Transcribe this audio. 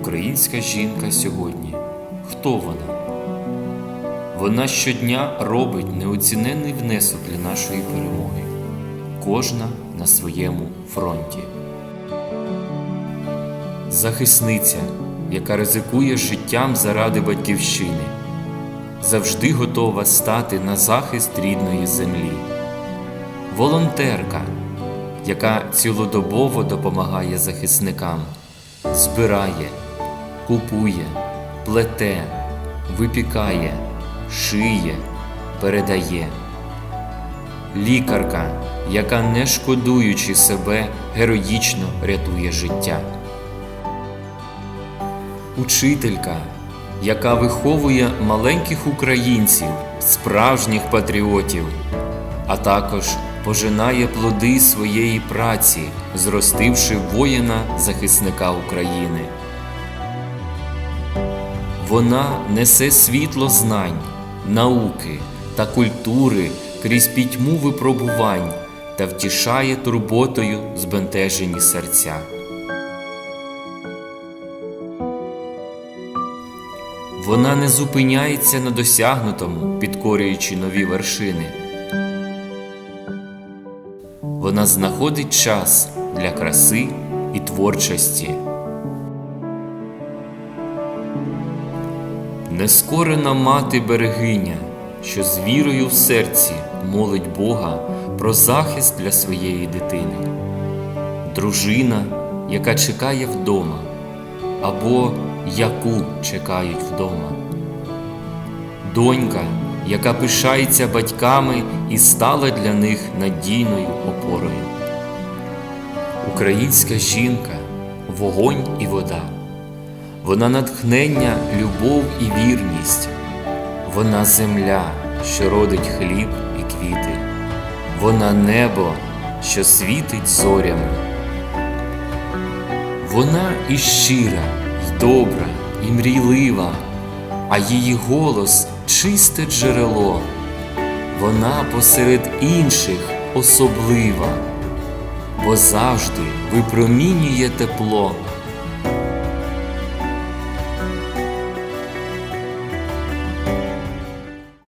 Українська жінка сьогодні. Хто вона? Вона щодня робить неоціненний внесок для нашої перемоги. Кожна на своєму фронті. Захисниця, яка ризикує життям заради батьківщини, завжди готова стати на захист рідної землі. Волонтерка, яка цілодобово допомагає захисникам, збирає, купує, плете, випікає, шиє, передає. Лікарка, яка, не шкодуючи себе, героїчно рятує життя. Учителька, яка виховує маленьких українців, справжніх патріотів, а також пожинає плоди своєї праці, зростивши воїна захисника України. Вона несе світло знань, науки та культури крізь пітьму випробувань та втішає турботою збентежені серця. Вона не зупиняється на досягнутому, підкорюючи нові вершини. Вона знаходить час для краси і творчості. Нескорена мати берегиня, що з вірою в серці молить Бога про захист для своєї дитини, дружина, яка чекає вдома, або яку чекають вдома, донька, яка пишається батьками і стала для них надійною опорою. Українська жінка вогонь і вода. Вона натхнення, любов і вірність. Вона земля, що родить хліб і квіти. Вона небо, що світить зорями. Вона і щира, і добра, і мрійлива, а її голос чисте джерело. Вона посеред інших особлива, бо завжди випромінює тепло.